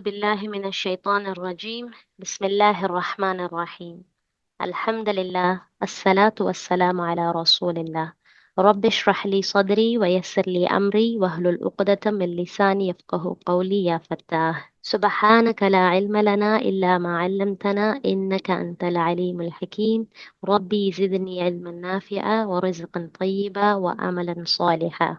بالله من الشيطان الرجيم. بسم الله الرحمن الرحيم. الحمد لله الصلاة والسلام على رسول الله. رب اشرح لي صدري ويسر لي أمري واحلل عقدة من لساني يفقه قولي يا فتاه سبحانك لا علم لنا إلا ما علمتنا إنك أنت العليم الحكيم. ربي زدني علما نافعا ورزقا طيبا وأملا صالحا.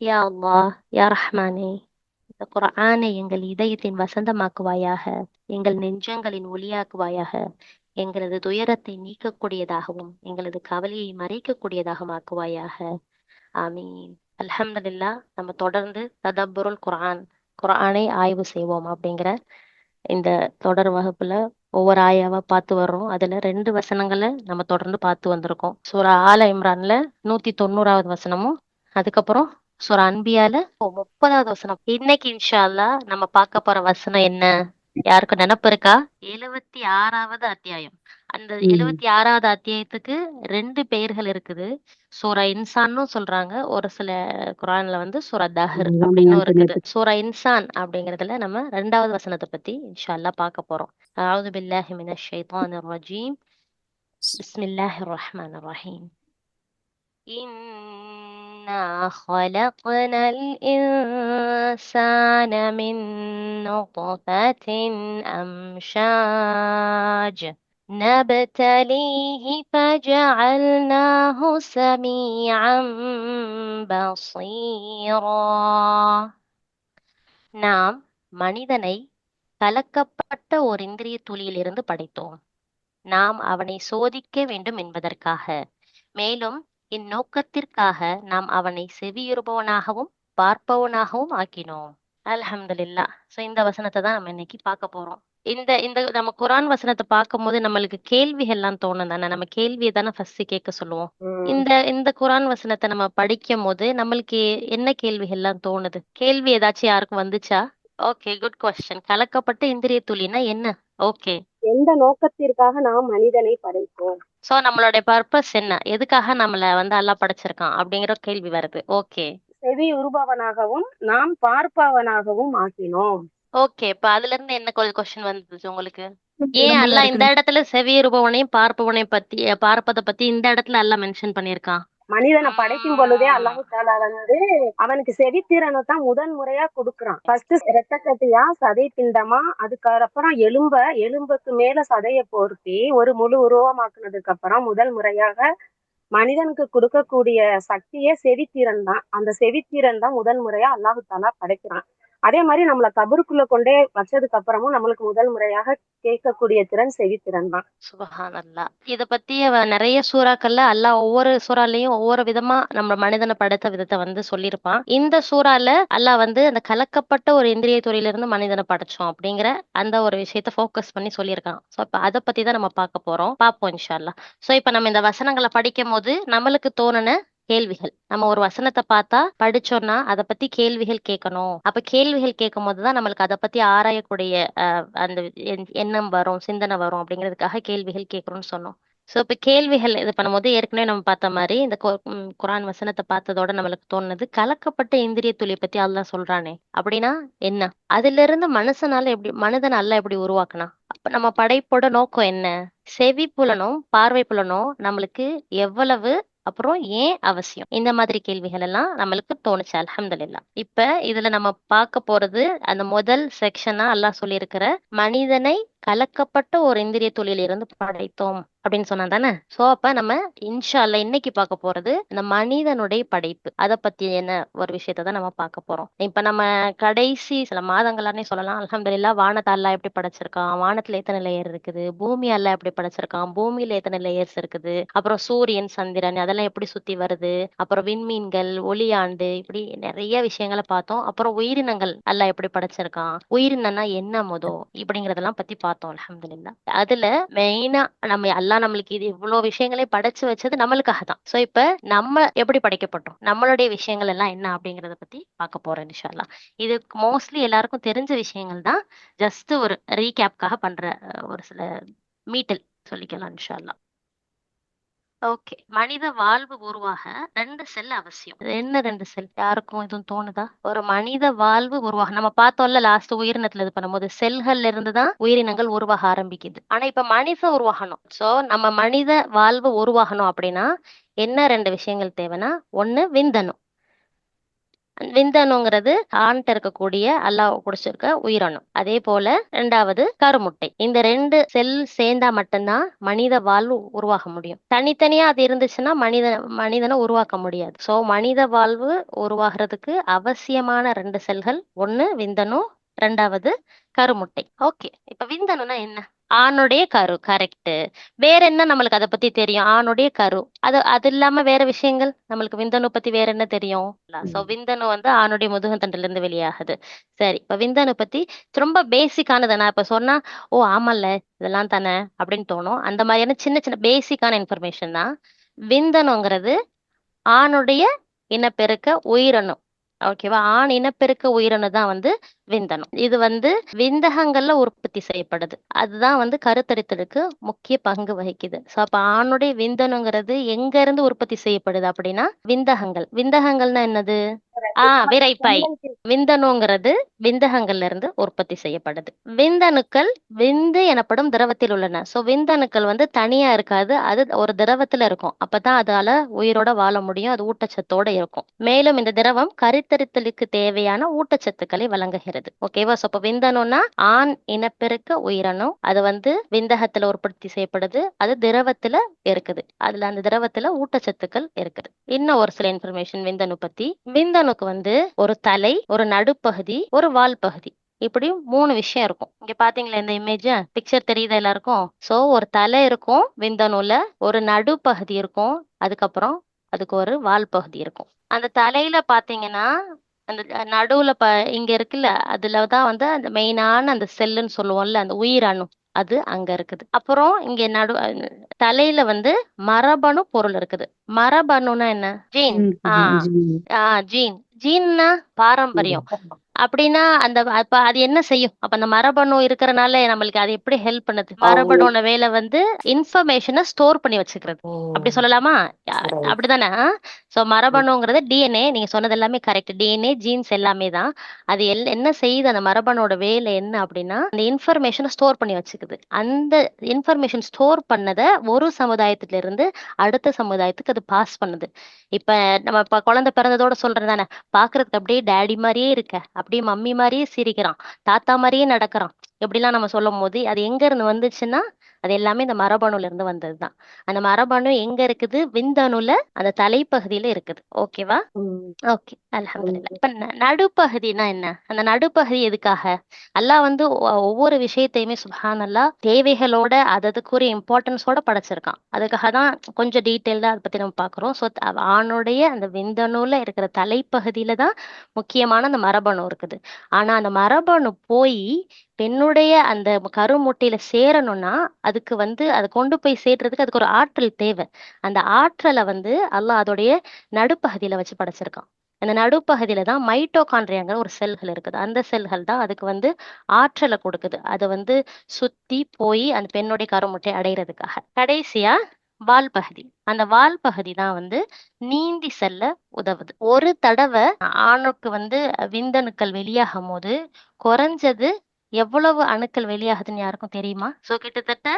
யா அல்லாஹ் யா ரஹ்மானே. இந்த குரானை எங்கள் இதயத்தின் வசந்தமாக்குவாயாக எங்கள் நெஞ்சங்களின் ஒளியாக்குவாயாக எங்களது துயரத்தை நீக்கக்கூடியதாகவும் எங்களது கவலையை மறைக்கக்கூடியதாகவும் ஆக்குவாயாக ஆமீன். அல்ஹம்துலில்லா நம்ம தொடர்ந்து ததப்புருல் குரான் குரானை ஆய்வு செய்வோம் அப்படிங்கிற இந்த தொடர் வகுப்புல ஒவ்வொரு ஆயாவா பார்த்து வர்றோம். அதுல ரெண்டு வசனங்களை நம்ம தொடர்ந்து பார்த்து வந்திருக்கோம். சூரா ஆல இம்ரான்ல நூத்தி தொண்ணூறாவது வசனமும் அதுக்கப்புறம் சூரா அன்பியால முப்பதாவது வசனம். இன்னைக்கு இன்ஷா அல்லாஹ் நம்ம பார்க்க போற வசனம் என்ன? யாருக்கு நினப்பு இருக்கா? எழுவத்தி ஆறாவது அத்தியாயம். அந்த. எழுவத்தி ஆறாவது அத்தியாயத்துக்கு ரெண்டு பெயர்கள் இருக்குது. சூரா இன்சான்னு சொல்றாங்க. ஒரு சில குரான்ல வந்து சூரா தஹர் அப்படின்னு இருக்குது. சூரா இன்சான் அப்படிங்கறதுல நம்ம ரெண்டாவது வசனத்தை பத்தி இன்ஷா அல்லாஹ் பார்க்க போறோம். அவுது பில்லாஹி மினஷ் ஷைத்தானிர் ரஜீம். பிஸ்மில்லாஹிர் ரஹ்மானிர் ரஹீம். إنا خلقنا الإنسان من نطفة أمشاج نبتليه فجعلناه سميعا بصيرا நாம் மனிதனை கலக்கப்பட்ட ஒரு இந்திரிய துளியிலிருந்து படைத்தோம் நாம் அவனை சோதிக்க வேண்டும் என்பதற்காக மேலும் இந்நோக்கத்திற்காக நாம் அவனை செவியுறுபவனாகவும் பார்ப்பவனாகவும் ஆக்கினோம். அல்ஹம்துலில்லாஹ் சோ இந்த வசனத்தை தான் நம்ம இன்னைக்கு பார்க்க போறோம். இந்த இந்த நம்ம குரான் வசனத்தை பார்க்கும்போது நம்மளுக்கு கேள்விகள் எல்லாம் தோணும் தானே? நம்ம கேள்வியை தானே ஃபர்ஸ்ட் கேட்க சொல்லுவோம். இந்த இந்த குரான் வசனத்தை நம்ம படிக்கும் போது நம்மளுக்கு என்ன கேள்விகள் எல்லாம் தோணுது? கேள்வி ஏதாச்சும் யாருக்கும் வந்துச்சா? ஓகே குட் கொஸ்டின் கலக்கப்பட்ட இந்திரிய துளினா என்ன? ஓகே எந்த நோக்கத்திற்காக நாம் மனிதனை படைத்தோம்? சோ நம்மளுடைய பர்பஸ் என்ன? எதுக்காக நம்மள வந்து அல்லாஹ் படைச்சிருக்கான்? அப்படிங்கிற கேள்வி வருது. ஓகே செவி உருபவனாகவும் நாம் பார்ப்பவனாகவும் ஆக்கினோம். ஓகே இப்ப அதுல இருந்து என்ன கொஸ்டின் வந்துச்சு உங்களுக்கு? ஏன் அல்லாஹ் இந்த இடத்துல செவியுறுபவனையும் பார்ப்பவனையும் பத்தி பார்ப்பதை பத்தி இந்த இடத்துல அல்லாஹ் மென்ஷன் பண்ணியிருக்கான்? மனிதனை படைக்கும் பொழுதே அல்லாஹு தாலா வந்து அவனுக்கு செவித்திறனை தான் முதன் முறையா கொடுக்குறான். ஃபர்ஸ்ட் இரத்த கட்டியா சதை பிண்டமா அதுக்கப்புறம் எலும்ப எலும்புக்கு மேல சதைய பொருத்தி ஒரு முழு உருவமாக்குனதுக்கு அப்புறம் முதல் முறையாக மனிதனுக்கு கொடுக்கக்கூடிய சக்தியே செவித்திறன் தான். அந்த செவித்திறன் தான் முதல் முறையா அல்லாஹு தாலா படைக்கிறான். அதே மாதிரி நம்மள கபருக்குள்ள கொண்டே வச்சதுக்கு அப்புறமும் நம்மளுக்கு முதல் முறையாக கேட்கக்கூடிய திறன் செவித்திறன் தான். சுபஹான் அல்லாஹ் இத பத்தி நிறைய சூறாக்கள்ல அல்லா ஒவ்வொரு சூறாலையும் ஒவ்வொரு விதமா நம்ம மனிதனை படைத்த விதத்தை வந்து சொல்லியிருப்பான் இந்த சூறால அல்லாஹ் வந்து அந்த கலக்கப்பட்ட ஒரு இந்திரிய துறையில இருந்து மனிதனை படைச்சோம் அப்படிங்கிற அந்த ஒரு விஷயத்த போக்கஸ் பண்ணி சொல்லியிருக்கான். சோ இப்ப அதை பத்தி தான் நம்ம பார்க்க போறோம். பார்ப்போம் இன்ஷா அல்லாஹ் சோ இப்ப நம்ம இந்த வசனங்களை படிக்கும் போது நம்மளுக்கு தோணுன கேள்விகள். நம்ம ஒரு வசனத்தை பார்த்தா படிச்சோம்னா அதை பத்தி கேள்விகள் கேட்கணும். அப்ப கேள்விகள் கேட்கும் போதுதான் நம்மளுக்கு அதை பத்தி ஆராயக்கூடிய அஹ், அந்த எண்ணம் வரும் சிந்தனை வரும் அப்படிங்கிறதுக்காக கேள்விகள் கேட்கணும்னு சொன்னோம். சோ இப்போ கேள்விகள் இது பண்ணும்போது ஏற்கனவே நம்ம பார்த்த மாதிரி இந்த குரான் வசனத்தை பார்த்ததோட நம்மளுக்கு தோணுது. கலக்கப்பட்ட இந்திரிய துளி பத்தி அல்லாஹ் சொல்றானே. அப்படின்னா என்ன? அதுல இருந்து மனுஷனால எப்படி மனிதன் அல்லாஹ் எப்படி உருவாக்குனா? அப்ப நம்ம படைப்போட நோக்கம் என்ன? செவி புலனும் பார்வை புலனும் நம்மளுக்கு எவ்வளவு அப்புறம் ஏன் அவசியம்? இந்த மாதிரி கேள்விகள் எல்லாம் நம்மளுக்கு தோணுச்சு அலமதுல்லா இப்ப இதுல நம்ம பார்க்க போறது அந்த முதல் செக்ஷனா அல்லாஹ் சொல்லியிருக்கிற மனிதனை கலக்கப்பட்ட ஒரு இந்திரிய துளியிலிருந்து படைத்தோம் அப்படின்னு சொன்னா தானே? சோ அப்ப நம்ம இன்ஷா இன்னைக்கு பார்க்க போறது இந்த மனிதனுடைய படைப்பு. அதை பத்தி என்ன ஒரு விஷயத்தை தான் நம்ம பார்க்க போறோம். இப்ப நம்ம கடைசி சில மாதங்களானே சொல்லலாம். அலமதுல்லா வானத்தை அல்லா எப்படி படைச்சிருக்கான்? வானத்துல எத்தனை லேயர் இருக்குது? பூமி அல்ல எப்படி படைச்சிருக்கான்? பூமியில எத்தனை லேயர்ஸ் இருக்குது? அப்புறம் சூரியன் சந்திரன் அதெல்லாம் எப்படி சுத்தி வருது? அப்புறம் விண்மீன்கள் ஒளியாண்டு இப்படி நிறைய விஷயங்களை பார்த்தோம். அப்புறம் உயிரினங்கள் அல்லா எப்படி படைச்சிருக்கான்? உயிரினம்னா என்ன முதோ? இப்படிங்கறதெல்லாம் பத்தி பார்த்தோம். அல்ஹம்துலில்லாஹ் அதுல மெயினா நம்ம எல்லாம் நம்மளுக்கு இது இவ்வளவு விஷயங்களையும் படைச்சு வச்சது நம்மளுக்காக தான். சோ இப்ப நம்ம எப்படி படைக்கப்பட்டோம்? நம்மளுடைய விஷயங்கள் எல்லாம் என்ன அப்படிங்கறத பத்தி பார்க்க போறோம் இன்ஷா அல்லாஹ் இது மோஸ்ட்லி எல்லாருக்கும் தெரிஞ்ச விஷயங்கள் தான். ஜஸ்ட் ஒரு ரீகேப்காக பண்ற ஒரு சில மீட்டல் சொல்லிக்கலாம் இன்ஷா ஓகே. மனித வாழ்வு உருவாக ரெண்டு செல் அவசியம். என்ன ரெண்டு செல்? யாருக்கும் எதுவும் தோணுதா? ஒரு மனித வாழ்வு உருவாக நம்ம பார்த்தோம்ல லாஸ்ட் உயிரினத்துல இது பண்ணும்போது செல்கள்ல இருந்து தான் உயிரினங்கள் உருவாக ஆரம்பிக்குது. ஆனா இப்ப மனித உருவாகணும். சோ நம்ம மனித வாழ்வு உருவாகணும் அப்படின்னா என்ன ரெண்டு விஷயங்கள் தேவைன்னா ஒண்ணு விந்தணு விந்தணுங்கிறது ஆண்கிட்ட இருக்கக்கூடிய அல்லாஹ் குடிச்சிருக்க உயிரணு அதே போல ரெண்டாவது கருமுட்டை. இந்த ரெண்டு செல் சேர்ந்தா மட்டும்தான் மனித வாழ்வு உருவாக முடியும். தனித்தனியா அது இருந்துச்சுன்னா மனித மனிதனை உருவாக்க முடியாது. சோ மனித வாழ்வு உருவாகிறதுக்கு அவசியமான ரெண்டு செல்கள். ஒன்னு விந்தணு ரெண்டாவது கருமுட்டை. ஓகே இப்ப விந்தணுனா என்ன? ஆணுடைய கரு கரெக்ட் வேற என்ன நம்மளுக்கு அதை பத்தி தெரியும்? ஆணுடைய கரு. அது அது இல்லாம வேற விஷயங்கள்? நம்மளுக்கு விந்தணு பத்தி வேற என்ன தெரியும்? சோ விந்தணு வந்து ஆணுடைய முதுகுத்தண்டுல இருந்து வெளியாகுது. சரி. இப்ப விந்தணு பத்தி ரொம்ப பேசிக்கானது நான் இப்ப சொன்னா ஓ ஆமல்ல. இதெல்லாம் தானே? அப்படின்னு தோணும். அந்த மாதிரியான சின்ன சின்ன பேசிக்கான இன்ஃபர்மேஷன் தான். விந்தணுங்கிறது ஆணுடைய இனப்பெருக்க உயிரணு. ஓகேவா ஆண் இனப்பெருக்க உயிரணு தான் வந்து விந்தணு இது வந்து விந்தகங்கள்ல உற்பத்தி செய்யப்படுது. அதுதான் வந்து கருத்தரித்தலுக்கு முக்கிய பங்கு வகிக்குது. சோ அப்ப ஆணுடைய விந்தணுங்கிறது எங்க இருந்து உற்பத்தி செய்யப்படுது அப்படின்னா விந்தகங்கள். விந்தகங்கள்னா என்னது? ஆஹ் விரைப்பாய் விந்தணுங்கிறது விந்தகங்கள்ல இருந்து உற்பத்தி செய்யப்படுது. விந்தணுக்கள் விந்து எனப்படும் திரவத்தில் உள்ளன. சோ விந்தணுக்கள் வந்து தனியா இருக்காது. அது ஒரு திரவத்துல இருக்கும். அப்பதான் அதால உயிரோட வாழ முடியும். அது ஊட்டச்சத்தோட இருக்கும். மேலும் இந்த திரவம் கருத்தரித்தலுக்கு தேவையான ஊட்டச்சத்துக்களை வழங்குகிறது. ஓகேவா? சோ இப்ப விந்தணும்னா ஆண் இனப்பெருக்க உயிரணு. அது வந்து விந்தகத்துல உற்பத்தி செய்யப்படுது. அது திரவத்துல இருக்குது. அதுல அந்த திரவத்துல ஊட்டச்சத்துக்கள் இருக்குது. இன்னும் ஒரு சில இன்ஃபர்மேஷன் விந்தணு பத்தி. விந்தணுக்கு வந்து ஒரு தலை ஒரு நடுப்பகுதி ஒரு வால் பகுதி இப்படி மூணு விஷயம் இருக்கும். இங்க பாத்தீங்களா இந்த இமேஜ் பிக்சர் தெரியுதா எல்லாருக்கும்? சோ ஒரு தலை இருக்கும் விந்தணுல ஒரு நடுப்பகுதி இருக்கும் அதுக்கப்புறம் அதுக்கு ஒரு வால் பகுதி இருக்கும். அந்த தலையில பாத்தீங்கன்னா அந்த நடுவுல ப இங்க இருக்குல்ல அதுலதான் வந்து அந்த மெயினான அந்த செல்லுன்னு சொல்லுவோம்ல அந்த உயிரணு அது அங்க இருக்குது. அப்புறம் இங்க நடு தலையில வந்து மரபணு பொருள் இருக்குது. மரபணுன்னா என்ன? ஜீன். ஆஹ் ஆஹ் ஜீன் ஜீன்னா பாரம்பரியம். அப்படின்னா அந்த அப்ப அது என்ன செய்யும்? அப்ப அந்த மரபணு இருக்கறனால நம்மளுக்கு அது எப்படி ஹெல்ப் பண்ணுது? மரபணுவோட வேலை வந்து இன்ஃபர்மேஷனை ஸ்டோர் பண்ணி வச்சுக்கிறது. அப்படி சொல்லலாமா. அப்படிதானே? சோ மரபணுங்கிறது டிஎன்ஏ நீங்க சொன்னது எல்லாமே கரெக்ட் டிஎன்ஏ ஜீன்ஸ் எல்லாமே தான். அது எல் என்ன செய்யுது? அந்த மரபணுவோட வேலை என்ன அப்படின்னா அந்த இன்ஃபர்மேஷனை ஸ்டோர் பண்ணி வச்சுக்குது. அந்த இன்ஃபர்மேஷன் ஸ்டோர் பண்ணதை ஒரு சமுதாயத்துல இருந்து அடுத்த சமுதாயத்துக்கு அது பாஸ் பண்ணுது. இப்ப நம்ம இப்ப குழந்தை பிறந்ததோட சொல்றது தானே பாக்குறதுக்கு அப்படியே டேடி மாதிரியே இருக்க. அப்படியே மம்மி மாதிரியே சிரிக்கிறான். தாத்தா மாதிரியே நடக்கிறான். இப்படிலாம் நம்ம சொல்லும் போது அது எங்க இருந்து வந்துச்சுன்னா அது எல்லாமே இந்த மரபணுல இருந்து வந்ததுதான். அந்த மரபணு எங்க இருக்குது? விந்தணுல அந்த தலைப்பகுதியில இருக்குது. ஓகேவா? ஓகே. அல்ஹம்துலில்லாஹ். இப்ப நடுப்பகுதினா என்ன? அந்த நடுப்பகுதி எதுக்காக? அல்லாஹ் வந்து ஒ- ஒவ்வொரு விஷயத்தையுமே சுப்ஹான் அல்லாஹ் தேவைகளோட அததுக்குரிய இம்பார்ட்டன்ஸோட படைச்சிருக்கான். அதுக்காக தான் கொஞ்சம் டீட்டெயில்டா அதை பத்தி நம்ம பாக்குறோம். ஸோ ஆணுடைய அந்த விந்தணுல இருக்கிற தலைப்பகுதியில தான் முக்கியமான அந்த மரபணு இருக்குது. ஆனா அந்த மரபணு போய் பெண்ணுடைய அந்த கருமுட்டையில சேரணும்னா அதுக்கு வந்து அதை கொண்டு போய் சேர்றதுக்கு அதுக்கு ஒரு ஆற்றல் தேவை. அந்த ஆற்றலை வந்து அல்லாஹ் அதோடைய நடுப்பகுதியில வச்சு படைச்சிருக்கான். அந்த நடுப்பகுதியில தான் மைட்டோகாண்ட்ரியாங்கிற ஒரு செல்கள் இருக்குது. அந்த செல்கள் தான் அதுக்கு வந்து ஆற்றலை கொடுக்குது. அதை வந்து சுத்தி போய் அந்த பெண்ணுடைய கருமுட்டை அடையிறதுக்காக. கடைசியா வால் பகுதி அந்த வால் பகுதி தான் வந்து நீந்தி செல்ல உதவுது. ஒரு தடவை ஆணுக்கு வந்து விந்தணுக்கள் வெளியாகும் போது குறைஞ்சது எவ்வளவு அணுக்கள் வெளியாகுதுன்னு யாருக்கும் தெரியுமா? ஸோ கிட்டத்தட்ட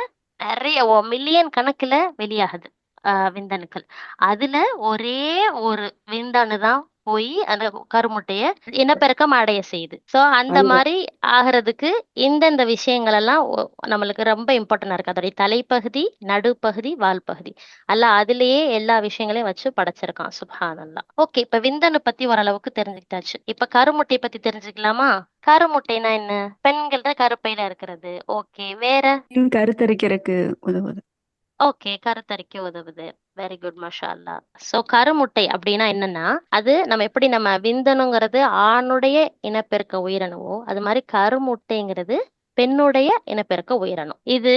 நிறைய மில்லியன் கணக்குல வெளியாகுது ஆஹ் விந்தணுக்கள். அதுல ஒரே ஒரு விந்தணு தான் போய் அந்த கருமுட்டைய இனப்பெருக்கம் அடைய செய்யுது சோ அந்த. மாதிரி ஆகிறதுக்கு இந்தந்த விஷயங்கள் எல்லாம் நம்மளுக்கு ரொம்ப இம்பார்ட்டன்டா இருக்கு. அதோடைய தலைப்பகுதி நடுப்பகுதி வால் பகுதி அல்ல அதுலயே எல்லா விஷயங்களையும் வச்சு படைச்சிருக்கான். சுப்ஹான் அல்லா ஓகே இப்ப விந்தணு பத்தி ஓரளவுக்கு தெரிஞ்சுக்கிட்டாச்சு. இப்ப கருமுட்டை பத்தி தெரிஞ்சுக்கலாமா? கருமுட்டைனா என்ன? பெண்கள்ட்ட கருப்பையில இருக்கிறது. ஓகே வேற? கருத்தரிக்கிறதுக்கு உதவுது. ஓகே. கருத்தரிக்க உதவுது. வெரி குட் மஷா அல்லா சோ கருமுட்டை அப்படின்னா என்னன்னா அது நம்ம எப்படி நம்ம விந்தணுங்கிறது ஆணுடைய இனப்பெருக்க உயிரணுவோ அது மாதிரி கருமுட்டைங்கிறது பெண்ணுடைய இனப்பெருக்க உயிரணு இது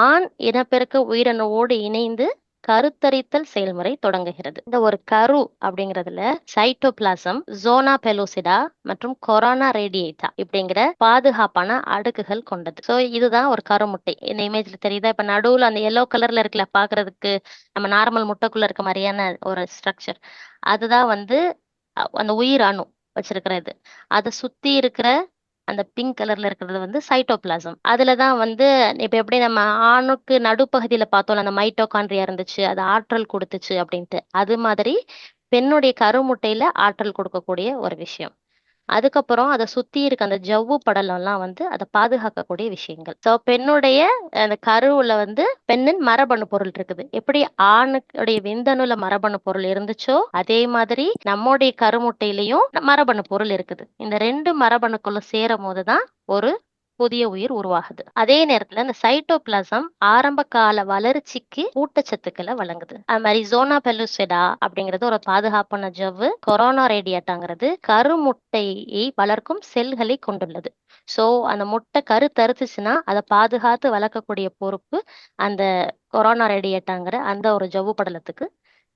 ஆண் இனப்பெருக்க உயிரணுவோடு இணைந்து கருத்தரித்தல் செயல்முறை தொடங்குகிறது. இந்த ஒரு கரு அப்படிங்கிறதுல சைட்டோபிளாசம் ஜோனா பெலோசிடா மற்றும் கொரோனா ரேடியேட்டா இப்படிங்கிற பாதுகாப்பான அடுக்குகள் கொண்டது. சோ இதுதான் ஒரு கருமுட்டை இந்த இமேஜ்ல தெரியுதா? இப்ப நடுவுல அந்த எல்லோ கலர்ல இருக்குல்ல பாக்குறதுக்கு நம்ம நார்மல் முட்டைக்குள்ள இருக்க மாதிரியான ஒரு ஸ்ட்ரக்சர் அதுதான் வந்து அந்த உயிர் அணு வச்சிருக்கிறது. அதை சுத்தி இருக்கிற அந்த பிங்க் கலர்ல இருக்கிறது வந்து சைட்டோபிளாசம் அதுல தான் வந்து இப்ப எப்படி நம்ம ஆணுக்கு நடுப்பகுதியில பார்த்தோம்ல அந்த மைட்டோகான்ட்ரியா இருந்துச்சு அது ஆற்றல் கொடுத்துச்சு அப்படின்ட்டு. அது மாதிரி பெண்ணுடைய கருமுட்டையில ஆற்றல் கொடுக்கக்கூடிய ஒரு விஷயம். அதுக்கப்புறம் அதை சுத்தி இருக்க அந்த ஜவ்வு படலம்லாம் வந்து அதை பாதுகாக்கக்கூடிய விஷயங்கள். ஸோ பெண்ணுடைய அந்த கருவுல வந்து பெண்ணின் மரபணு பொருள் இருக்குது. எப்படி ஆணுடைய விந்தணுல மரபணு பொருள் இருந்துச்சோ அதே மாதிரி நம்முடைய கருமுட்டையிலையும் மரபணு பொருள் இருக்குது. இந்த ரெண்டு மரபணுக்குள்ள சேரும் போதுதான் ஒரு புதிய உயிர் உருவாகுது. அதே நேரத்துல இந்த சைட்டோபிளாசம் ஆரம்ப கால வளர்ச்சிக்கு ஊட்டச்சத்துக்களை வழங்குது. அது மாதிரி ஜோனா பெலுசெடா அப்படிங்கிறது ஒரு பாதுகாப்பான ஜவ்வு கொரோனா ரேடியேட்டாங்கிறது கருமுட்டையை வளர்க்கும் செல்களை கொண்டுள்ளது. சோ அந்த முட்டை கரு தருத்துச்சுன்னா அதை பாதுகாத்து வளர்க்கக்கூடிய பொறுப்பு அந்த கொரோனா ரேடியேட்டாங்கிற அந்த ஒரு ஜவ்வு படலத்துக்கு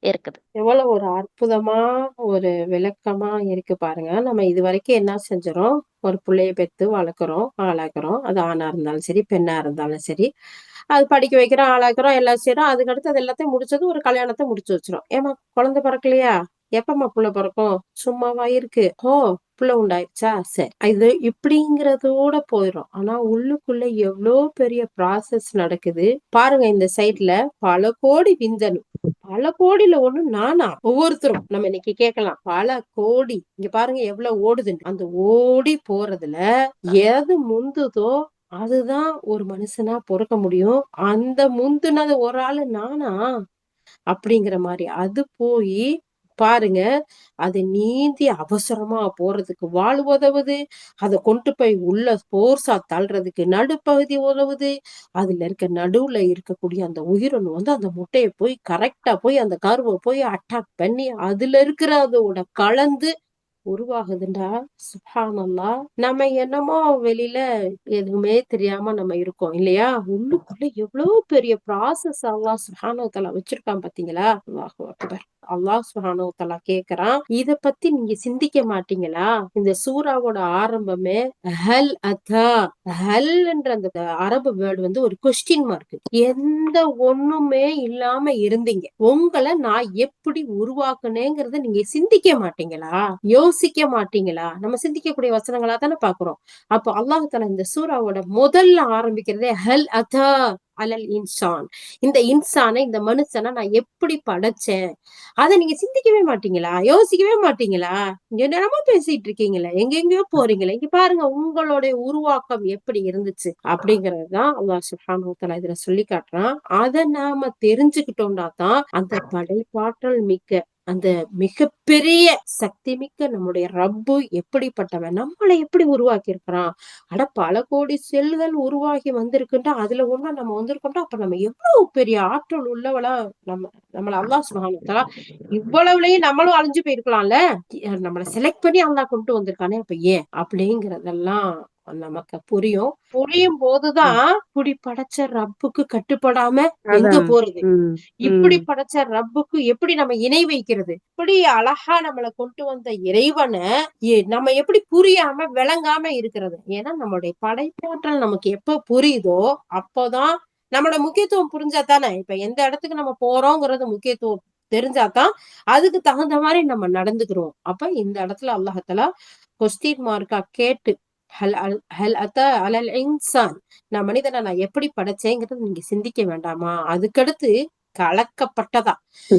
இருக்குது. எவ்வளவு ஒரு அற்புதமா ஒரு விளக்கமா இருக்கு பாருங்க. நம்ம இது வரைக்கும் என்ன செஞ்சோம் ஒரு பிள்ளைய பெத்து வளர்க்குறோம் ஆளாக்குறோம். அது ஆணா இருந்தாலும் சரி பெண்ணா இருந்தாலும் சரி. அது படிக்க வைக்கிறோம் ஆளாக்குறோம் எல்லாம் செய்யறோம் அதுக்கடுத்து அது எல்லாத்தையும் முடிச்சது ஒரு கல்யாணத்தை முடிச்சு வச்சிரும். ஏமா குழந்தை பிறக்கலையா? எப்பம்மா புள்ள பிறக்கும்? சும்மாவா இருக்கு. ஓ புள்ள உண்டாயிருச்சா சரி. இது இப்படிங்கிறதோட போயிடும் ஆனா உள்ளுக்குள்ள எவ்வளோ பெரிய ப்ராசஸ் நடக்குது. பாருங்க இந்த சைட்ல பல கோடி விந்தணு. பல கோடியில ஒண்ணு நானா? ஒவ்வொருத்தரும் நம்ம இன்னைக்கு கேட்கலாம். பல கோடி. இங்க பாருங்க எவ்வளவு ஓடுதுன்னு அந்த ஓடி போறதுல எது முந்துதோ அதுதான் ஒரு மனுஷனா பொறுக்க முடியும். அந்த முந்துனது ஒரு ஆளு நானா? அப்படிங்கிற மாதிரி. அது போய் பாருங்க. அது நீந்தி அவசரமா போறதுக்கு வாழ் உதவுது. அதை கொண்டு போய் உள்ள போர்ஸா தள்ளுறதுக்கு நடுப்பகுதி உதவுது. அதுல இருக்க நடுவுல இருக்கக்கூடிய அந்த உயிரணு வந்து அந்த முட்டையை போய் கரெக்டா போய் அந்த கருவை போய் அட்டாக் பண்ணி அதுல இருக்கிற அதோட கலந்து உருவாகுதுண்டா சுபானல்லா நம்ம என்னமோ வெளியில எதுவுமே தெரியாம நம்ம இருக்கோம் இல்லையா? உள்ளுக்குள்ள எவ்வளவு பெரிய ப்ராசஸ் அல்லாஹ் சுப்ஹானஹு வச்சிருக்கான் பாத்தீங்களா? அல்லாஹு அக்பர். அல்லாஹ் சுப்ஹானஹு கேக்குறான் இத பத்தி நீங்க சிந்திக்க மாட்டீங்களா? இந்த சூறாவோட ஆரம்பமே ஹல் அதா ஹல்ன்ற அந்த அரபு வேர்டு வந்து ஒரு கொஸ்டின் மார்க் எந்த ஒண்ணுமே இல்லாம இருந்தீங்க. உங்களை நான் எப்படி உருவாக்குனேங்கிறத நீங்க சிந்திக்க மாட்டீங்களா? யோசிக்க மாட்டீங்களா? நம்ம சிந்திக்கக்கூடிய வசனங்களா தானே பாக்குறோம் அப்போ அல்லாஹ் இந்த சூறாவோட முதல்ல ஆரம்பிக்கிறதே ஹல் அதா அலல் இன்சான். இந்த இன்சானை இந்த மனுஷனை நான் எப்படி படைச்சேன்? அதை நீங்க சிந்திக்கவே மாட்டீங்களா? யோசிக்கவே மாட்டீங்களா? இங்க நேரமா பேசிட்டு இருக்கீங்களா எங்கெங்கயோ போறீங்களே இங்க பாருங்க உங்களுடைய உருவாக்கம் எப்படி இருந்துச்சு? அப்படிங்கறதுதான் அல்லாஹ் சுஹான் இதுல சொல்லி காட்டுறான். அதை நாம தெரிஞ்சுக்கிட்டோம்னா தான் அந்த படைப்பாற்றல் மிக்க அந்த மிகப்பெரிய சக்தி மிக்க நம்முடைய ரப்பு எப்படிப்பட்டவன்? நம்மளை எப்படி உருவாக்கி இருக்கிறான் அட பல கோடி செல்கள் உருவாகி வந்திருக்குன்றா அதுல ஒண்ணா நம்ம வந்திருக்கோம்னா அப்ப நம்ம எவ்வளவு பெரிய ஆற்றல் உள்ளவளா நம்ம நம்மள அல்லா சுப்ஹானஹு இவ்வளவுலயும் நம்மளும் அழிஞ்சு போயிருக்கலாம்ல? நம்மளை செலக்ட் பண்ணி அல்லா கொண்டு வந்திருக்கானே அப்ப ஏன்? அப்படிங்கறதெல்லாம் நமக்கு புரியும். புரியும் போதுதான் இப்படி படைச்ச ரப்புக்கு கட்டுப்படாம எங்க. போறது? இப்படி. படைச்ச ரப்புக்கு எப்படி நம்ம இணை வைக்கிறது? இப்படி அழகா நம்மளை கொண்டு வந்த இறைவனை நம்ம எப்படி புரியாம விளங்காம இருக்கிறது? ஏன்னா நம்மளுடைய படைப்பாற்றல் நமக்கு எப்ப புரியுதோ அப்போதான் நம்மளோட முக்கியத்துவம் புரிஞ்சா தானே இப்ப எந்த இடத்துக்கு நம்ம போறோங்கிறது முக்கியத்துவம் தெரிஞ்சாதான் அதுக்கு தகுந்த மாதிரி நம்ம நடந்துக்கிறோம். அப்ப இந்த இடத்துல அல்லாஹாலா கொஸ்டின் மார்க்கா கேட்டு ஹல் ஹல் அத்த அலல் இன்சான். நான் மனிதனை நான் எப்படி படைச்சேங்கிறது நீங்க சிந்திக்க வேண்டாமா? அதுக்கடுத்து கலக்கப்பட்டதா.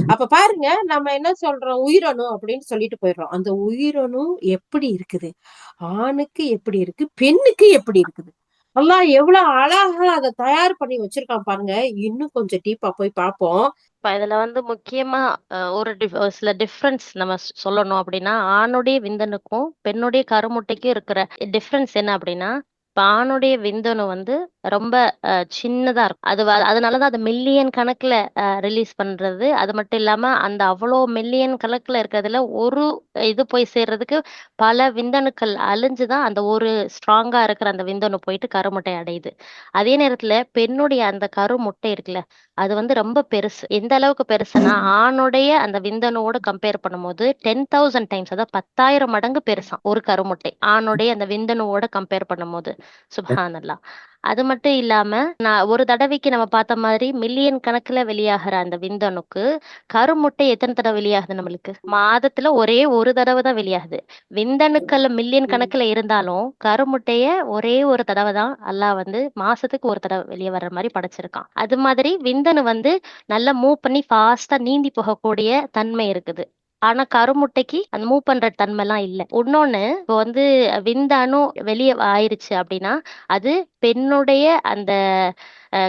அப்ப பாருங்க நம்ம என்ன சொல்றோம்? உயிரணு அப்படின்னு சொல்லிட்டு போயிடுறோம். அந்த உயிரணு எப்படி இருக்குது? ஆணுக்கு எப்படி இருக்கு? பெண்ணுக்கு எப்படி இருக்குது? அல்லாஹ் எவ்வளவு அழகா அதை தயார் பண்ணி வச்சிருக்கான் பாருங்க. இன்னும் கொஞ்சம் டீப்பா போய் பார்ப்போம். இப்ப இதுல வந்து முக்கியமா அஹ், ஒரு சில டிஃபரன்ஸ் நம்ம சொல்லணும் அப்படின்னா ஆணுடைய விந்தனுக்கும் பெண்ணுடைய கருமுட்டைக்கும் இருக்கிற டிஃபரன்ஸ் என்ன அப்படின்னா இப்ப ஆணுடைய விந்தணு வந்து ரொம்ப அஹ், சின்னதா இருக்கும். அது அதனாலதான் அது மில்லியன் கணக்குல ரிலீஸ் பண்றது. அது மட்டும் இல்லாம அந்த அவ்வளோ மில்லியன் கணக்குல இருக்கிறதுல ஒரு இது போய் சேர்றதுக்கு பல விந்தணுக்கள் அழிஞ்சுதான் அந்த ஒரு ஸ்ட்ராங்கா இருக்கிற அந்த விந்தணு போயிட்டு கருமுட்டை அடையுது. அதே நேரத்துல பெண்ணுடைய அந்த கருமுட்டை இருக்குல்ல அது வந்து ரொம்ப பெருசு. எந்த அளவுக்கு பெருசுனா ஆணுடைய அந்த விந்தணுவோட கம்பேர் பண்ணும்போது டென் தௌசண்ட் டைம்ஸ் அதாவது பத்தாயிரம் மடங்கு பெருசாம் ஒரு கருமுட்டை. ஆணுடைய அந்த விந்தணுவோட கம்பேர் பண்ணும்போது. சுப்ஹானல்லாஹ் அது மட்டும் இல்லாம நான் ஒரு தடவைக்கு நம்ம பார்த்த மாதிரி மில்லியன் கணக்குல வெளியாகிற அந்த விந்தணுக்கு கருமுட்டை எத்தனை தடவை வெளியாகுது நம்மளுக்கு? மாதத்துல ஒரே ஒரு தடவை தான் வெளியாகுது. விந்தணுக்கள் மில்லியன் கணக்குல இருந்தாலும் கருமுட்டைய ஒரே ஒரு தடவை தான் அல்லாஹ் வந்து மாசத்துக்கு ஒரு தடவை வெளியே வர்ற மாதிரி படைச்சிருக்கான். அது மாதிரி விந்தணு வந்து நல்லா மூவ் பண்ணி ஃபாஸ்டா நீந்தி போகக்கூடிய தன்மை இருக்குது. ஆனா கருமுட்டைக்கு அந்த மூவ் பண்ற தன்மை எல்லாம் இல்ல. இன்னொன்னு இப்போ வந்து விந்தணு வெளியே ஆயிருச்சு அப்படின்னா அது பெண்ணுடைய அந்த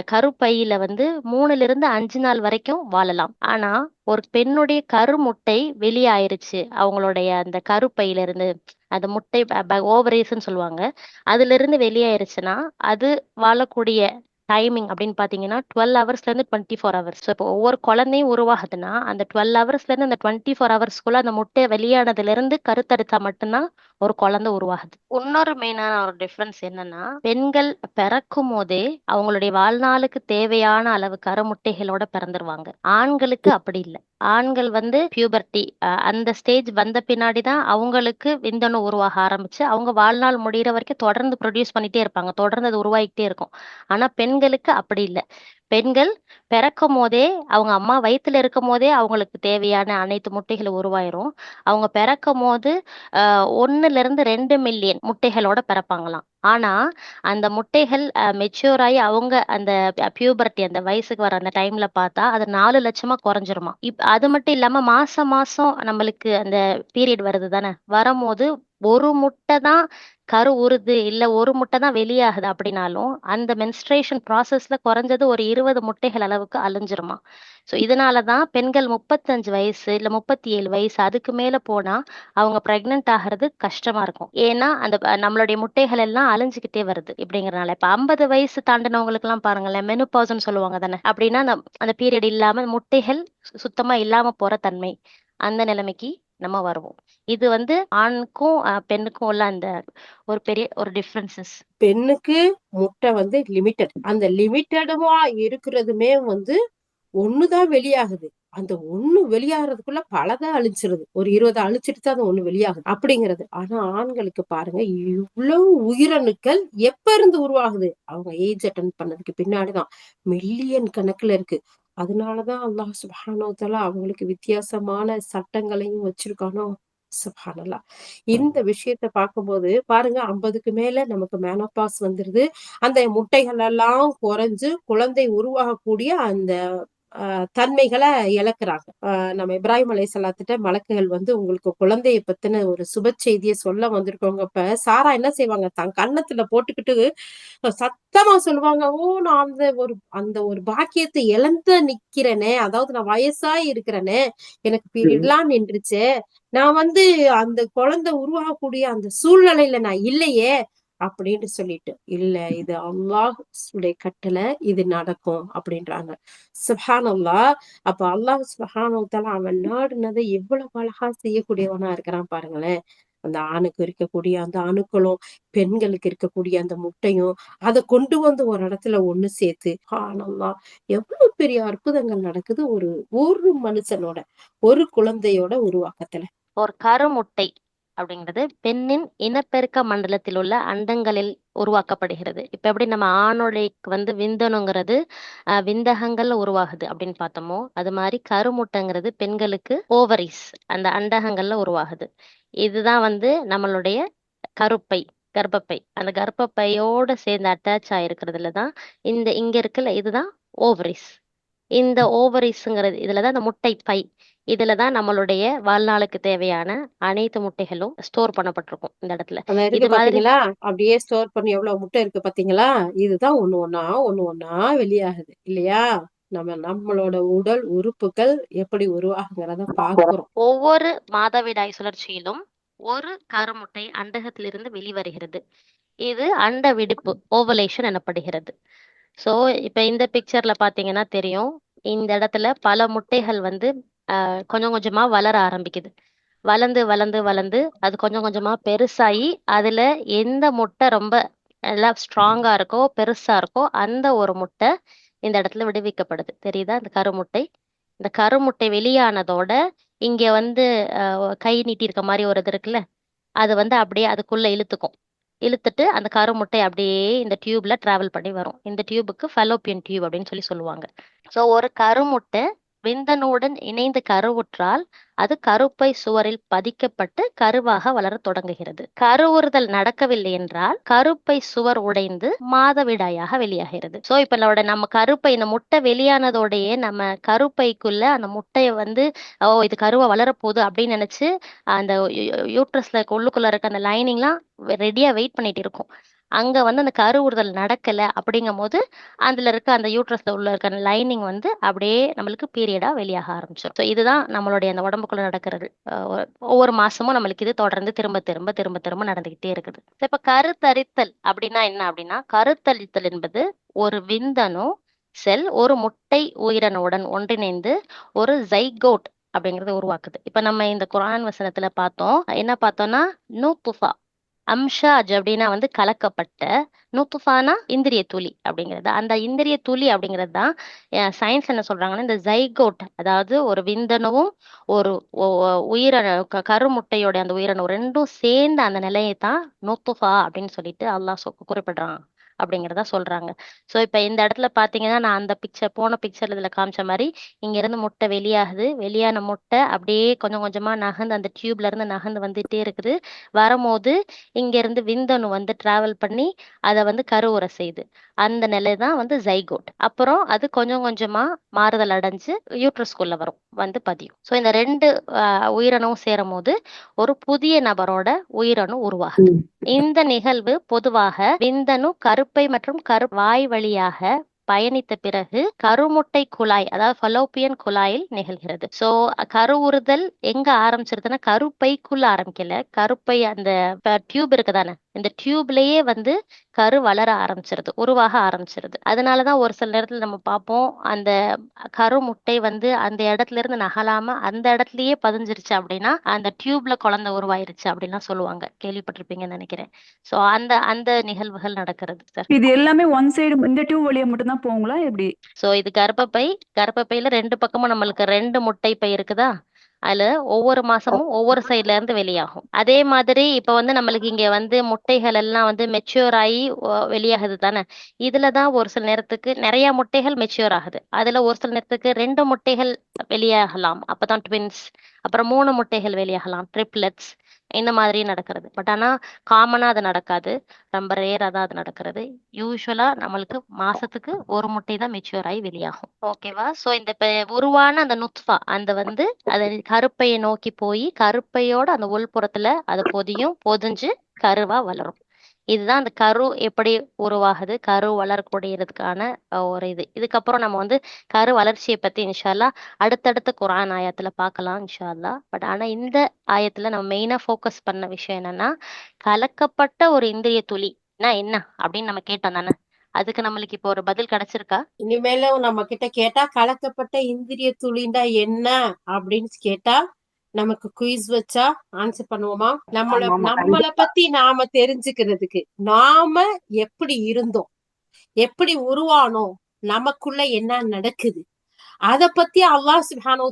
கருப்பையில வந்து மூணுல இருந்து அஞ்சு நாள் வரைக்கும் வாழலாம். ஆனா ஒரு பெண்ணுடைய கருமுட்டை வெளியே ஆயிருச்சு அவங்களுடைய அந்த கருப்பையில இருந்து அந்த முட்டை ஓவரேஸ்ன்னு சொல்லுவாங்க அதுல இருந்து வெளியாயிருச்சுன்னா அது வாழக்கூடிய டைமிங் அப்படின்னு பாத்தீங்கன்னா டுவெல் ஹவர்ஸ்ல இருந்து டுவெண்ட்டி ஃபோர் ஹவர்ஸ் இப்போ ஒவ்வொரு குழந்தையும் உருவாகுதுன்னா அந்த டுவெல் ஹவர்ஸ்ல இருந்து அந்த டுவெண்ட்டி ஃபோர் ஹவர்ஸ்க்குள்ள அந்த முட்டை வெளியானதுல இருந்து கருத்தரித்தா மட்டும்தான் ஒரு குழந்தை உருவாகுது. இன்னொரு மெயினான ஒரு டிஃபரன்ஸ் என்னன்னா பெண்கள் பிறக்கும் போதே அவங்களுடைய வாழ்நாளுக்கு தேவையான அளவு கருமுட்டைகளோட பிறந்துருவாங்க. ஆண்களுக்கு அப்படி இல்லை. ஆண்கள் வந்து பியூபர்ட்டி அந்த ஸ்டேஜ் வந்த பின்னாடி தான் அவங்களுக்கு விந்தணு உருவாக ஆரம்பிச்சு அவங்க வாழ்நாள் முடிகிற வரைக்கும் தொடர்ந்து ப்ரொடியூஸ் பண்ணிட்டே இருப்பாங்க தொடர்ந்து அது உருவாகிட்டே இருக்கும். ஆனா பெண்களுக்கு அப்படி இல்லை. பெண்கள் பிறக்கும் போதே அவங்க அம்மா வயிற்றுல இருக்கும் போதே அவங்களுக்கு தேவையான அனைத்து முட்டைகளும் உருவாயிரும். அவங்க பிறக்கும் போது ஆஹ் இருந்து ரெண்டு மில்லியன் முட்டைகளோட பிறப்பாங்களாம். ஆனா அந்த முட்டைகள் மெச்சூர் ஆகி அவங்க அந்த பியூபர்ட்டி அந்த வயசுக்கு வர அந்த டைம்ல பார்த்தா அது நாலு லட்சமா குறைஞ்சிருமா இப் அது மட்டும் இல்லாம மாசம் மாசம் நம்மளுக்கு அந்த பீரியட் வருது தானே வரும்போது ஒரு முட்டை தான் கரு உருது இல்லை ஒரு முட்டை தான் வெளியாகுது அப்படின்னாலும் அந்த மென்ஸ்ட்ரேஷன் ப்ராசஸ்ல குறைஞ்சது ஒரு இருபது முட்டைகள் அளவுக்கு அழிஞ்சிருமா. ஸோ இதனால தான் பெண்கள் முப்பத்தஞ்சு வயசு இல்லை முப்பத்தி ஏழு வயசு அதுக்கு மேலே போனால் அவங்க ப்ரெக்னென்ட் ஆகிறது கஷ்டமாக இருக்கும். ஏன்னா அந்த நம்மளுடைய முட்டைகள் எல்லாம் அழிஞ்சுக்கிட்டே வருது இப்படிங்கிறனால இப்போ ஐம்பது வயசு தாண்டினவங்களுக்குலாம் பாருங்களேன் மெனுபாஸ்ன்னு சொல்லுவாங்க தானே. அப்படின்னா அந்த அந்த பீரியட் இல்லாமல் முட்டைகள் சு- இல்லாமல் போகிற தன்மை. அந்த நிலைமைக்கு நம்ம வருவோம். இது வந்து ஆணுக்கும் பெண்ணுக்கும் உள்ள அந்த ஒரு பெரிய ஒரு டிஃப்ரென்சஸ் பெண்ணுக்கு முட்டை வந்து லிமிட்டட் அந்த லிமிட்டடுமா இருக்கிறதுமே வந்து ஒண்ணுதான் வெளியாகுது. அந்த ஒண்ணு வெளியாகிறதுக்குள்ள பலதான் அழிச்சிருது ஒரு இருபது அழிச்சிட்டு தான் அது ஒண்ணு வெளியாகுது. அப்படிங்கிறது. ஆனா ஆண்களுக்கு பாருங்க இவ்வளவு உயிரணுக்கள் எப்ப இருந்து உருவாகுது? அவங்க ஏஜ் அட்டன் பண்ணதுக்கு பின்னாடிதான். மில்லியன் கணக்குல இருக்கு. அதனாலதான் அல்லாஹ் சுப்ஹானஹு அவங்களுக்கு வித்தியாசமான சட்டங்களையும் வச்சிருக்கானோ? சுப்ஹானல்லாஹ் இந்த விஷயத்த பார்க்கும்போது பாருங்க ஐம்பதுக்கு மேல நமக்கு மேனோபாஸ் வந்துருது. அந்த முட்டைகள் எல்லாம் குறைஞ்சு குழந்தை உருவாகக்கூடிய அந்த தன்மைகளை இழக்கிறாங்க. ஆஹ் நம்ம இப்ராஹிம் அலைஹிஸ்ஸலாத்திட்ட மலக்குகள் வந்து உங்களுக்கு குழந்தைய பத்தின ஒரு சுப செய்தியை சொல்ல வந்திருக்கோங்கப்ப சாரா என்ன செய்வாங்க? தன் கன்னத்துல போட்டுக்கிட்டு சத்தமா சொல்லுவாங்க. ஓ நான் அந்த ஒரு அந்த ஒரு பாக்கியத்தை இழந்து நிக்கிறேனே அதாவது நான் வயசா இருக்கிறேனே எனக்கு பீரியட்லாம் நின்றுச்சே. நான் வந்து அந்த குழந்தை உருவாகக்கூடிய அந்த சூழ்நிலையில நான் இல்லையே அப்படின்னு சொல்லிட்டு இல்ல இது அல்லாஹ் உடைய கட்டளை இது நடக்கும் அப்படின்றாங்க. சுப்ஹானல்லாஹ் அப்ப அல்லாஹ் சுப்ஹானஹு அவன் நாடுனதை எவ்வளவு அழகா செய்யக்கூடியவனா இருக்கிறான் பாருங்களேன். அந்த ஆணுக்கு இருக்கக்கூடிய அந்த அணுக்களும் பெண்களுக்கு இருக்கக்கூடிய அந்த முட்டையும் அதை கொண்டு வந்து ஒரு இடத்துல ஒண்ணு சேர்த்து ஆனல்லா எவ்வளவு பெரிய அற்புதங்கள் நடக்குது ஒரு ஒரு மனுஷனோட ஒரு குழந்தையோட உருவாக்கத்துல. ஒரு கருமுட்டை. அப்படிங்கிறது பெண்ணின் இனப்பெருக்க மண்டலத்தில் உள்ள அண்டங்களில் உருவாக்கப்படுகிறது. இப்ப எப்படி நம்ம ஆணுடைக்கு வந்து விந்தணுங்கிறது விந்தகங்கள்ல உருவாகுது அப்படின்னு பார்த்தோமோ அது மாதிரி கருமுட்டைங்கிறது பெண்களுக்கு ஓவரிஸ் அந்த அண்டகங்கள்ல உருவாகுது. இதுதான் வந்து நம்மளுடைய கருப்பை கர்ப்பப்பை. அந்த கர்ப்பப்பையோட சேர்ந்து அட்டாச் ஆயிருக்கிறதுல தான் இந்த இங்க இருக்குல்ல இதுதான் ஓவரிஸ் இந்த ஓவரிஸ்ங்கிறது இதுல தான் இந்த முட்டை பை இதுல தான் நம்மளுடைய வாழ்நாளுக்கு தேவையான அனைத்து முட்டைகளும் ஸ்டோர் பண்ணப்பட்டிருக்கும் இந்த இடத்துல. இது பாத்தீங்களா? அப்படியே ஸ்டோர் பண்ணி எவ்வளவு முட்டை இருக்கு பாத்தீங்களா? இதுதான் ஒண்ணு ஒண்ணா ஒண்ணு ஒண்ணா வெளியாகுது இல்லையா? நம்ம நம்மளோட உடல் உறுப்புகள் எப்படி உருவாகுங்கிறத பாக்குறோம். ஒவ்வொரு மாதவிடாய் சுழற்சியிலும் ஒரு கருமுட்டை அண்டகத்திலிருந்து வெளிவருகிறது. இது அண்ட வெடிப்பு ஓவலேஷன் எனப்படுகிறது. ஸோ இப்போ இந்த பிக்சர்ல பார்த்தீங்கன்னா தெரியும். இந்த இடத்துல பல முட்டைகள் வந்து ஆஹ், கொஞ்சம் கொஞ்சமா வளர ஆரம்பிக்குது. வளர்ந்து வளர்ந்து வளர்ந்து அது கொஞ்சம் கொஞ்சமா பெருசாகி அதுல எந்த முட்டை ரொம்ப நல்லா ஸ்ட்ராங்கா இருக்கோ பெருசா இருக்கோ அந்த ஒரு முட்டை இந்த இடத்துல விடுவிக்கப்படுது. தெரியுதா? இந்த கருமுட்டை இந்த கருமுட்டை வெளியானதோட இங்க வந்து கை நீட்டி இருக்க மாதிரி ஒரு இது இருக்குல்ல அது வந்து அப்படியே அதுக்குள்ள இழுத்துக்கும். இழுத்துட்டு அந்த கருமுட்டை அப்படியே இந்த டியூப்ல டிராவல் பண்ணி வரும். இந்த டியூபுக்கு ஃபலோப்பியன் டியூப் அப்படின்னு சொல்லி சொல்லுவாங்க. ஸோ ஒரு கருமுட்டை விந்தணுவுடன் இணைந்து கருவுற்றால் அது கருப்பை சுவரில் பதிக்கப்பட்டு கருவாக வளரத் தொடங்குகிறது கருவுறுதல் நடக்கவில்லை என்றால் கருப்பை சுவர் உடைந்து மாதவிடாயாக வெளியாகிறது சோ இப்ப நம்மளோட நம்ம கருப்பை இந்த முட்டை வெளியானதோடயே நம்ம கருப்பைக்குள்ள அந்த முட்டையை வந்து ஓ இது கருவா வளரப்போகுது அப்படின்னு நினைச்சு அந்த யூட்ரஸ்ல உள்ளுக்குள்ள இருக்க அந்த லைனிங்லாம் ரெடியா வெயிட் பண்ணிட்டு இருக்கும் அங்க வந்து அந்த கருவுறுதல் நடக்கல அப்படிங்கும் போது அதுல இருக்க அந்த யூட்ரஸ்ல உள்ள இருக்க அந்த லைனிங் வந்து அப்படியே நம்மளுக்கு பீரியடா வெளியாக ஆரம்பிச்சிடும் ஸோ இதுதான் நம்மளுடைய அந்த உடம்புக்குள்ள நடக்கிறது. ஒவ்வொரு மாசமும் நம்மளுக்கு இது தொடர்ந்து திரும்ப திரும்ப திரும்ப திரும்ப நடந்துகிட்டே இருக்குது. இப்ப கருத்தரித்தல் அப்படின்னா என்ன அப்படின்னா கருத்தரித்தல் என்பது ஒரு விந்தணு செல் ஒரு முட்டை உயிரனுடன் ஒன்றிணைந்து ஒரு ஜைகோட் அப்படிங்கறத உருவாக்குது. இப்ப நம்ம இந்த குரான் வசனத்துல பார்த்தோம். என்ன பார்த்தோம்னா நூத்துஃபா. அம்ஷாஜ் அப்படின்னா வந்து கலக்கப்பட்ட நுத்துஃபானா இந்திரிய துளி அப்படிங்கிறது. அந்த இந்திரிய துளி அப்படிங்கிறது தான் சயின்ஸ் என்ன சொல்றாங்கன்னா இந்த ஜைகோட் அதாவது ஒரு விந்தணுவும் ஒரு உயிரணு கருமுட்டையோட அந்த உயிரணு ரெண்டும் சேர்ந்த அந்த நிலையை தான் நுத்துஃபா அப்படின்னு சொல்லிட்டு அல்லாஹ் சொ- குறிப்பிடுறான். அப்படிங்கிறதா சொல்றாங்க. சோ இப்ப இந்த இடத்துல பாத்தீங்கன்னா நான் அந்த பிக்சர் போன பிக்சர்ல இதுல காமிச்ச மாதிரி இங்க இருந்து முட்டை வெளியாகுது. வெளியான முட்டை அப்படியே கொஞ்சம் கொஞ்சமா நகர்ந்து அந்த டியூப்ல இருந்து நகர்ந்து வந்துட்டே இருக்குது. வரும்போது இங்க இருந்து விந்தணு வந்து டிராவல் பண்ணி அதை வந்து கருவுற செய்யுது. அந்த நிலை தான் வந்து ஜைகோட் அப்புறம் அது கொஞ்சம் கொஞ்சமா மாறுதல் அடைஞ்சு யூட்ரஸ்குள்ள வரும் வந்து பதியும். ஸோ இந்த ரெண்டு உயிரணுவும் சேரும் போது ஒரு புதிய நபரோட உயிரணு உருவாகுது. இந்த நிகழ்வு பொதுவாக விந்தணு கருப்பை மற்றும் கரு வாய் வழியாக பயணித்த பிறகு கருமுட்டை குழாய் அதாவது ஃபலோப்பியன் குழாயில் நிகழ்கிறது. சோ கருவுறுதல் எங்க ஆரம்பிச்சிருதுன்னா கருப்பைக்குள்ள ஆரம்பிக்கல. கருப்பை அந்த டியூப் இருக்குதானே இந்த டியூப்லயே வந்து கரு வளர ஆரம்பிச்சிருது உருவாக ஆரம்பிச்சிருது. அதனாலதான் ஒரு சில நேரத்துல நம்ம பார்ப்போம் அந்த கரு முட்டை வந்து அந்த இடத்துல இருந்து நகலாம அந்த இடத்துலயே பதிஞ்சிருச்சு அப்படின்னா அந்த டியூப்ல குழந்தை உருவாயிருச்சு அப்படின்லாம் சொல்லுவாங்க. கேள்விப்பட்டிருப்பீங்கன்னு நினைக்கிறேன். சோ அந்த அந்த நிகழ்வுகள் நடக்கிறது சார் இது எல்லாமே ஒன் சைடு இந்த டியூப் வழியா மட்டும் தான் போகுங்களா எப்படி? சோ இது கர்ப்பப்பை கர்ப்பப்பையில ரெண்டு பக்கமும் நம்மளுக்கு ரெண்டு முட்டை பை இருக்குதா? அதுல ஒவ்வொரு மாசமும் ஒவ்வொரு சைடுல இருந்து வெளியாகும். அதே மாதிரி இப்ப வந்து நம்மளுக்கு இங்க வந்து முட்டைகள் எல்லாம் வந்து மெச்சூர் ஆகி வெளியாகுது தானே? இதுலதான் ஒரு சில நேரத்துக்கு நிறைய முட்டைகள் மெச்சூர் ஆகுது. அதுல ஒரு சில நேரத்துக்கு ரெண்டு முட்டைகள் வெளியாகலாம். அப்பதான் ட்வின்ஸ் அப்புறம் மூணு முட்டைகள் வெளியாகலாம் ட்ரிப்லெட்ஸ் இந்த மாதிரி நடக்கிறது. பட் ஆனா காமனா அது நடக்காது. ரொம்ப ரேரா தான் அது நடக்கிறது. யூஸ்வலாக நம்மளுக்கு மாசத்துக்கு ஒரு முட்டை தான் மெச்சூர் ஆகி வெளியாகும். ஓகேவா ஸோ இந்த உருவான அந்த நுத்ஃபா அந்த வந்து அது கருப்பையை நோக்கி போய் கருப்பையோட அந்த உள்புறத்துல அது பொதியும் பொதிஞ்சு கருவா வளரும். இதுதான் அந்த கரு எப்படி உருவாகுது? கரு வளரக்கூடியதுக்கான ஒரு இது. இதுக்கப்புறம் நம்ம வந்து கரு வளர்ச்சியை பத்தி இன்ஷால்லா அடுத்தடுத்த குரான் ஆயத்துல பார்க்கலாம் இன்ஷால்லா. பட் ஆனா இந்த ஆயத்துல நம்ம மெயினா ஃபோக்கஸ் பண்ண விஷயம் என்னன்னா கலக்கப்பட்ட ஒரு இந்திரிய துளினா என்ன அப்படின்னு நம்ம கேட்டோம் தானே? அதுக்கு நம்மளுக்கு இப்போ ஒரு பதில் கிடைச்சிருக்கா? இனிமேல நம்ம கிட்ட கேட்டா கலக்கப்பட்ட இந்திரிய துளிண்டா என்ன அப்படின்னு கேட்டா நமக்கு குயிஸ் வச்சா ஆன்சர் பண்ணுவோமா? நம்மள நம்மள பத்தி நாம தெரிஞ்சுக்கிறதுக்கு நாம எப்படி இருந்தோம்? எப்படி உருவானோம்? நமக்குள்ள என்ன நடக்குது? அத பத்தி அல்லாஹ்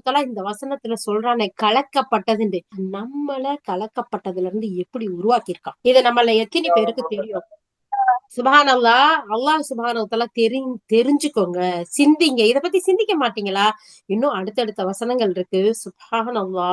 தஆலா இந்த வசனத்துல சொல்றானே கலக்கப்பட்டதுண்டு. நம்மள கலக்கப்பட்டதுல இருந்து எப்படி உருவாக்கியிருக்கான்? இத நம்மள எத்தனை பேருக்கு தெரியும்? சுபஹான் அல்லாஹ் அல்லாஹ் சுபஹானஹு தெரி தெரிஞ்சுக்கோங்க. சிந்திங்க. இத பத்தி சிந்திக்க மாட்டீங்களா? இன்னும் அடுத்தடுத்த வசனங்கள் இருக்கு. சுபஹான் அல்லா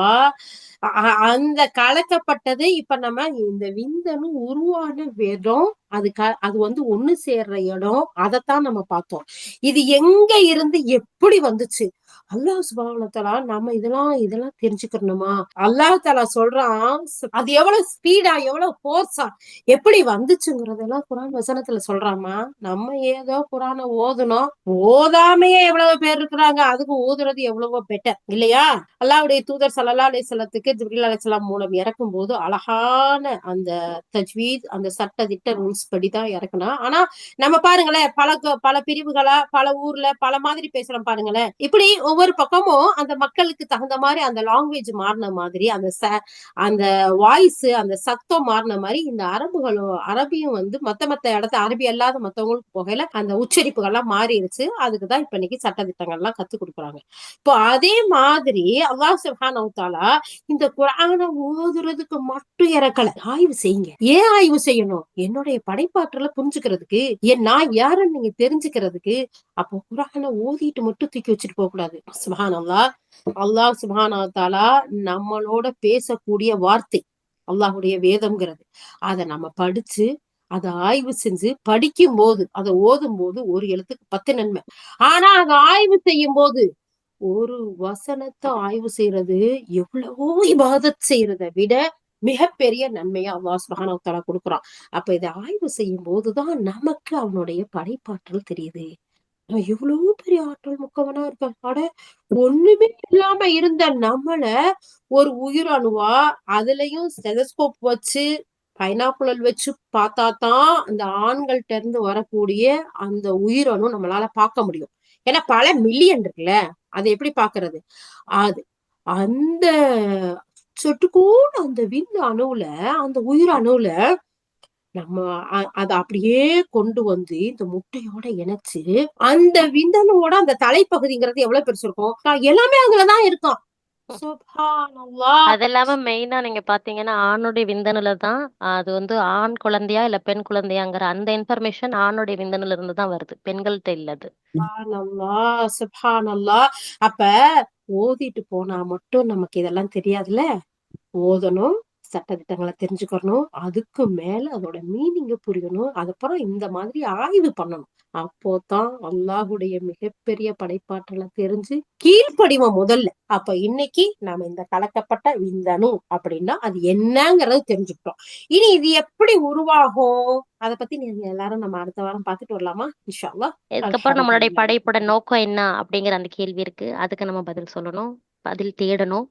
அந்த கலக்கப்பட்டது இப்ப நம்ம இந்த விந்தணு உருவான விதம் அது க அது வந்து ஒண்ணு சேர்ற இடம் அதைத்தான் நம்ம பார்த்தோம். இது எங்க இருந்து எப்படி வந்துச்சு? அல்லாஹ் சுபாவனத்தலா நம்ம இதெல்லாம் இதெல்லாம் தெரிஞ்சுக்கணுமா? அல்லாஹ் தாலா சொல்றான் அது எவ்வளவு ஸ்பீடா எவ்வளவு போர்ஸா எப்படி வந்துச்சுங்கிறதெல்லாம் குரான் வசனத்துல சொல்றாமா நம்ம ஏதோ குரான ஓதுனோம் ஓதாமையே எவ்வளவு பேர் இருக்கிறாங்க. அதுக்கு ஓதுறது எவ்வளவோ பெட்டர் இல்லையா? அல்லாவுடைய தூதர் சல்லா அலிசலத்துக்கு ஜிப்ரில் அலிசலாம் மூலம் இறக்கும் போது அழகான அந்த தஜ்வீத் அந்த சட்ட திட்ட ரூல்ஸ் படி தான் இறக்கணும். ஆனா நம்ம பாருங்களேன் பல பல பிரிவுகளா பல ஊர்ல பல மாதிரி பேசுறோம் பாருங்களேன். இப்படி ஒவ்வொரு பக்கமும் அந்த மக்களுக்கு தகுந்த மாதிரி அந்த லாங்குவேஜ் மாறின மாதிரி அந்த ச- அந்த வாய்ஸ் அந்த சத்தம் மாறின மாதிரி இந்த அரபுகளும் அரபியும் வந்து மத்த மத்த இடத்த அரபி அல்லாத மத்தவங்களுக்கு போகையில அந்த உச்சரிப்புகள்லாம் மாறிடுச்சு அதுக்குதான் இப்ப இன்னைக்கு சட்டத்திட்டங்கள்லாம் கத்து கொடுக்குறாங்க. இப்போ அதே மாதிரி அல்லா சுஹான் அவுத்தாலா இந்த குரான ஓதுறதுக்கு மட்டும் இறக்கல. ஆய்வு செய்யுங்க. ஏன் ஆய்வு செய்யணும்? என்னுடைய படைப்பாற்றலை புரிஞ்சுக்கிறதுக்கு என் நான் யாருன்னு நீங்க தெரிஞ்சுக்கிறதுக்கு அப்போ குரானை ஓதிட்டு மட்டும் தூக்கி வச்சுட்டு போக கூடாது. சுபானல்லா அல்லாஹ் சுபானா நம்மளோட பேசக்கூடிய வார்த்தை அல்லாஹுடைய வேதம்ங்கிறது. அதை நம்ம படிச்சு அதை ஆய்வு செஞ்சு படிக்கும் போது அதை ஓதும் போது ஒரு எழுத்துக்கு பத்து நன்மை. ஆனா அதை ஆய்வு செய்யும் போது ஒரு வசனத்தை ஆய்வு செய்யறது எவ்வளவோ இபாதத் செய்யறதை விட மிகப்பெரிய நன்மையா அல்லாஹ் சுப்ஹானஹு கொடுக்குறான். அப்ப இதை ஆய்வு செய்யும் போதுதான் நமக்கு அவனுடைய படைப்பாற்றல் தெரியுது. அவன் எவ்வளவு பெரிய ஆற்றல் முக்கவனா இருக்கான். அட ஒண்ணுமே இல்லாம இருந்த நம்மள ஒரு உயிரணுவா அதுலயும் ஸ்டெதஸ்கோப் வச்சு பைனாக்குலர் வச்சு பார்த்தா தான் அந்த ஆண்கள்ட்ட இருந்து வரக்கூடிய அந்த உயிரணு நம்மளால பார்க்க முடியும். ஏன்னா பல மில்லியன் இருக்குல்ல அதை எப்படி பாக்குறது அது அந்த சொட்டுக்கூட அந்த விந்து அணுவுல அந்த உயிர் அணுவுல நம்ம அத அப்படியே கொண்டு வந்து இந்த முட்டையோட இணைச்சு அந்த விந்தணுவோட அந்த தலைப்பகுதிங்கிறது எவ்வளவு பெருசு இருக்கும்? எல்லாமே அங்கதான் சுப்ஹானல்லாஹ் அது இல்லாம மெயினா நீங்க பாத்தீங்கன்னா ஆணுடைய விந்தணுல தான் அது வந்து ஆண் குழந்தையா இல்ல பெண் குழந்தையாங்கிற அந்த இன்ஃபர்மேஷன் ஆணுடைய விந்தணுல இருந்து தான் வருது. பெண்கள்ட்ட இல்லது. அப்ப ஓதிட்டு போனா மட்டும் நமக்கு இதெல்லாம் தெரியாதுல்ல? ஓதணும் சட்டதிட்டங்களை தெரிஞ்சுக்கணும். அதுக்கு மேல அதோட மீனிங்க புரியணும். அதுக்கப்புறம் இந்த மாதிரி ஆய்வு பண்ணணும். அப்போதான் அல்லாஹுடைய மிகப்பெரிய படைப்பாற்றலை தெரிஞ்சு கீழ்ப்படிவோம் முதல்ல. அப்ப இன்னைக்கு நாம இந்த கலக்கப்பட்ட விந்தணு அப்படின்னா அது என்னங்கறது தெரிஞ்சுக்கிட்டோம். இனி இது எப்படி உருவாகும்? அத பத்தி நீங்க எல்லாரும் நம்ம அடுத்த வாரம் பார்த்துட்டு வரலாமா? இன்ஷா அல்லாஹ் இதுக்கப்புறம் நம்மளுடைய. படைப்போட நோக்கம் என்ன அப்படிங்கிற அந்த கேள்வி இருக்கு. அதுக்கு நம்ம பதில் சொல்லணும். பதில் தேடணும்.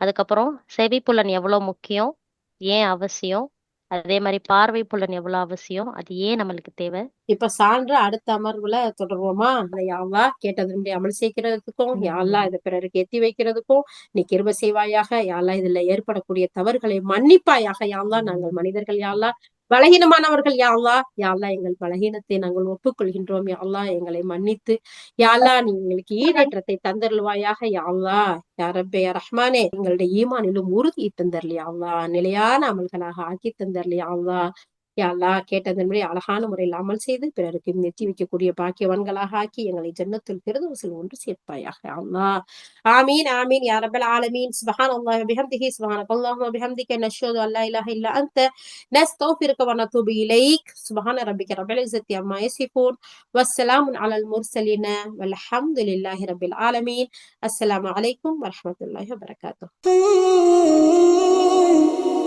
அதுக்கப்புறம் செவி புலன் எவ்வளவு முக்கியம்? ஏன் அவசியம்? அதே மாதிரி பார்வை புலன் எவ்வளவு அவசியம்? அது ஏன் நம்மளுக்கு தேவை? இப்ப சான்று அடுத்த அமர்வுல தொடர்வோமா? யாழ்லா கேட்டதனுடைய அமல் செய்கிறதுக்கும் யாழ்லா இதை பிறருக்கு எத்தி வைக்கிறதுக்கும் நீ கிருப செய்வாயாக யாழ்லா இதுல ஏற்படக்கூடிய தவறுகளை மன்னிப்பாயாக யாழ்லா நாங்கள் மனிதர்கள் யாழ்லா பலகீனமானவர்கள் யாழ்லா யாழ்லா எங்கள் பலகீனத்தை நாங்கள் ஒப்புக்கொள்கின்றோம். யாழ்லா எங்களை மன்னித்து யாழ்லா நீ எங்களுக்கு ஈடேற்றத்தை தந்தருள்வாயாக. யாழ்லா யாரப்பே ரஹ்மானே எங்களுடைய ஈமானிலும் உறுதி தந்தரலி. நிலையான அமல்களாக ஆக்கி தந்தரலி. யாழ்லா யா கேட்டதன்படி அழகான முறையில் அமல் செய்து பிறருக்கு நெற்றி வைக்கக்கூடிய பாக்கியவான்களாக ஆக்கி எங்களை ஜன்னத்தில் பிரதோசில் ஒன்று சேர்ப்பாயாக. யா ஆமீன் ஆமீன். யா ரப்பல் ஆலமீன். சுபஹான் அல்லாஹ் பிஹம்திஹி சுபஹானக அல்லாஹும்ம பிஹம்திக நஷ்ஹது அல்லா இலாஹ இல்லா அன்த. நஸ்தக்ஃபிருக வ நத்தூபு இலைக். சுபஹான ரப்பிக ரப்பில் இஸ்ஸத்தி அம்மா யசிஃபூன். வஸ்ஸலாமுன் அலல் முர்சலின வல்ஹம்துலில்லாஹி ரப்பில் ஆலமீன். அஸ்ஸலாமு அலைக்கும் வரஹ்மத்துல்லாஹி வபரகாத்துஹு.